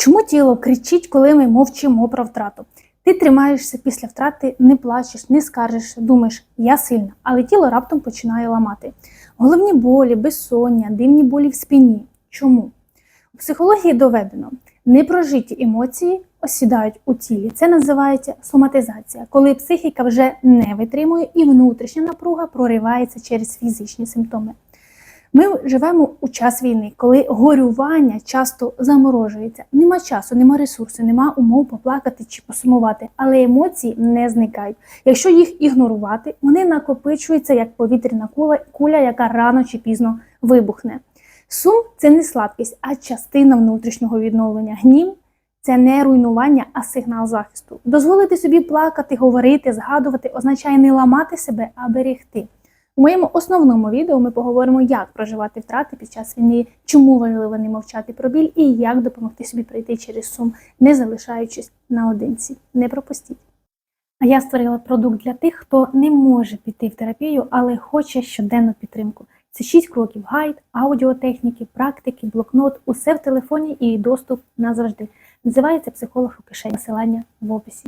Чому тіло кричить, коли ми мовчимо про втрату? Ти тримаєшся після втрати, не плачеш, не скаржишся, думаєш, я сильна, але тіло раптом починає ламати. Головні болі, безсоння, дивні болі в спині. Чому? У психології доведено, непрожиті емоції осідають у тілі. Це називається соматизація, коли психіка вже не витримує і внутрішня напруга проривається через фізичні симптоми. Ми живемо у час війни, коли горювання часто заморожується. Нема часу, нема ресурсу, нема умов поплакати чи посумувати, але емоції не зникають. Якщо їх ігнорувати, вони накопичуються як повітряна куля, куля, яка рано чи пізно вибухне. Сум це не слабкість, а частина внутрішнього відновлення. Гнів це не руйнування, а сигнал захисту. Дозволити собі плакати, говорити, згадувати означає не ламати себе, а берегти. У моєму основному відео ми поговоримо, як проживати втрати під час війни, чому важливо не мовчати про біль і як допомогти собі пройти через сум, не залишаючись наодинці. Не пропустіть. А я створила продукт для тих, хто не може піти в терапію, але хоче щоденну підтримку. Це 6 кроків: гайд, аудіотехніки, практики, блокнот, усе в телефоні і доступ назавжди. Називається психолог у кишені. Посилання в описі.